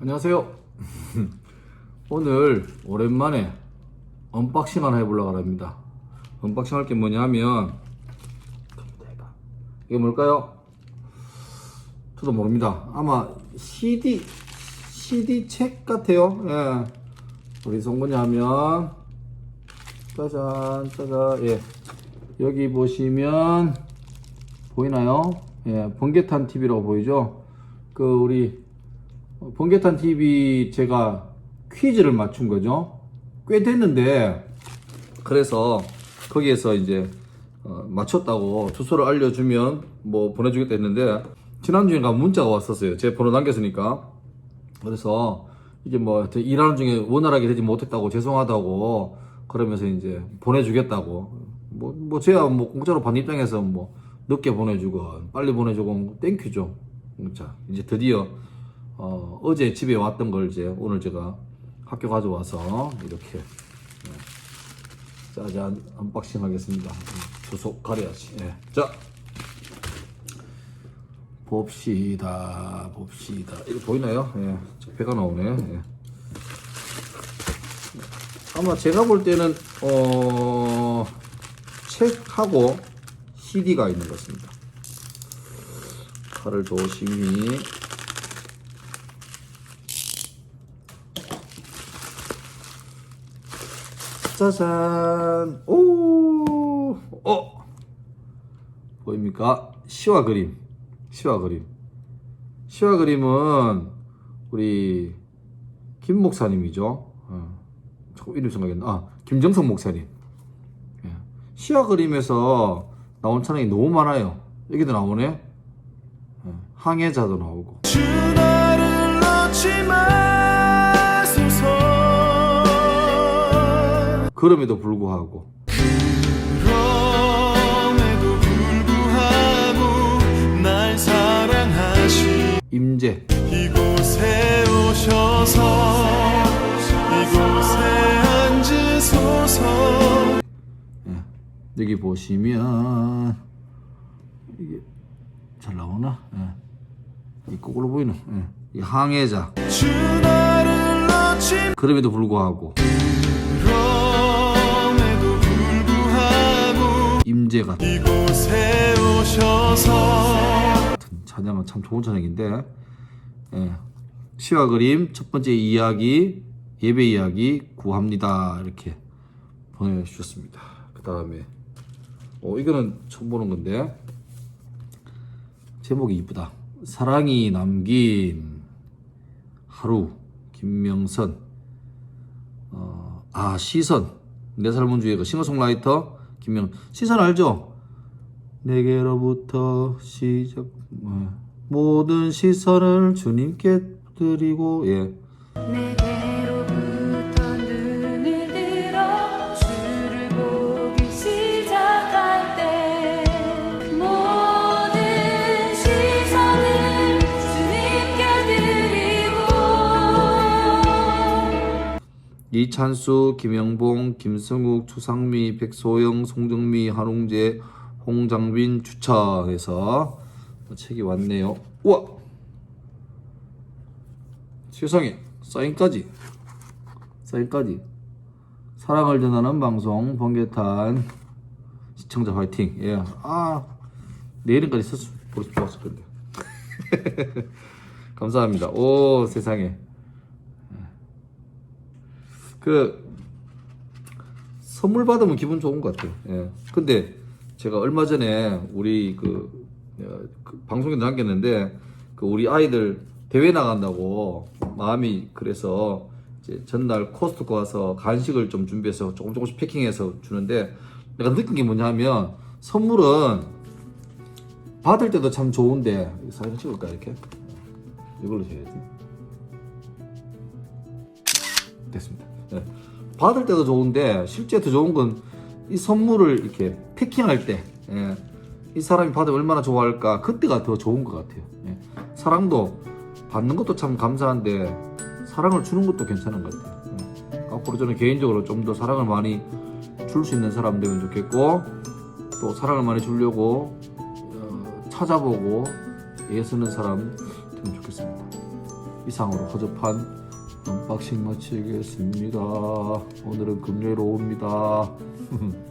안녕하세요. 오늘 오랜만에 언박싱 하나 해보려고 합니다. 언박싱 할 게 뭐냐면 이게 뭘까요? 저도 모릅니다. 아마 CD CD 책 같아요. 예. 우리 하면 짜잔 짜잔 예 여기 보시면 보이나요? 예 번개탄 TV라고 보이죠? 그 우리 어, 번개탄 TV 제가 퀴즈를 맞춘 거죠. 꽤 됐는데 그래서 거기에서 이제 어, 맞췄다고 주소를 알려주면 뭐 보내주겠다 했는데 지난주인가 문자가 왔었어요. 제 번호 남겼으니까 그래서 이게 뭐 일하는 중에 원활하게 되지 못했다고 죄송하다고 그러면서 이제 보내주겠다고 뭐, 뭐 제가 뭐 공짜로 받는 입장에서 뭐 늦게 보내주건 빨리 보내주건 땡큐죠. 자 이제 드디어 어, 어제 집에 왔던 걸 이제 오늘 제가 학교 가져와서 이렇게 네. 짜잔 언박싱 하겠습니다. 주소 가려야지. 예. 자 봅시다 봅시다 이거 보이나요? 예. 저 배가 나오네. 예. 아마 제가 볼 때는 어 책하고 CD가 있는 것 같습니다. 칼을 조심히 짜잔 오 어. 보입니까? 시와 그림 시와 그림 시와 그림은 우리 김 목사님이죠 어. 이름 생각이 안 나. 아 김정석 목사님 예. 시와 그림에서 나온 찬양이 너무 많아요 여기도 나오네 예. 항해자도 나오고 그럼에도 불구하고 그럼에도 불구하고 날 사랑하시 임재 이곳에 오셔서 이곳에 앉으소서 예. 여기 보시면 이게 잘 나오나? 예. 이 거꾸로 보이는 예. 이 항해자 그럼에도 불구하고 임재가 이곳에 오셔서 찬양은 참 좋은 찬양인데 예. 시와 그림 첫 번째 이야기 예배 이야기 구합니다. 이렇게 보내주셨습니다. 그 다음에 어 이거는 처음 보는 건데 제목이 이쁘다. 사랑이 남긴 하루 김명선. 어, 아 시선. 내 삶은 주의 그 싱어송라이터 김명 시선 알죠? 내게로부터 시작. 뭐, 모든 시선을 주님께 드리고 예 이찬수, 김영봉, 김성욱, 추상미, 백소영, 송정미, 한웅재, 홍장빈 추천해서 책이 왔네요. 우와! 세상에 사인까지. 사인까지. 사랑을 전하는 방송 번개탄. 시청자 화이팅. 예. 아 내일까지 썼으면 벌써 좋았을 건데. 감사합니다. 오 세상에 그 선물 받으면 기분 좋은 것 같아요. 예. 근데 제가 얼마 전에 우리 그, 어, 그 방송에 남겼는데 그 우리 아이들 대회 나간다고 마음이 그래서 이제 전날 코스트코 가서 간식을 좀 준비해서 조금 조금씩 패킹해서 주는데 내가 느낀 게 뭐냐면 선물은 받을 때도 참 좋은데 사진 찍을까 이렇게 이걸로 해야지. 됐습니다. 예. 받을 때도 좋은데 실제 더 좋은 건 이 선물을 이렇게 패킹할 때, 예. 이 사람이 받으면 얼마나 좋아할까 그때가 더 좋은 것 같아요. 예. 사랑도 받는 것도 참 감사한데 사랑을 주는 것도 괜찮은 것 같아요. 예. 앞으로 저는 개인적으로 좀 더 사랑을 많이 줄 수 있는 사람 되면 좋겠고 또 사랑을 많이 주려고 어, 찾아보고 애쓰는 사람 되면 좋겠습니다. 이상으로 허접한 언박싱 마치겠습니다. 오늘은 금요일 오후입니다.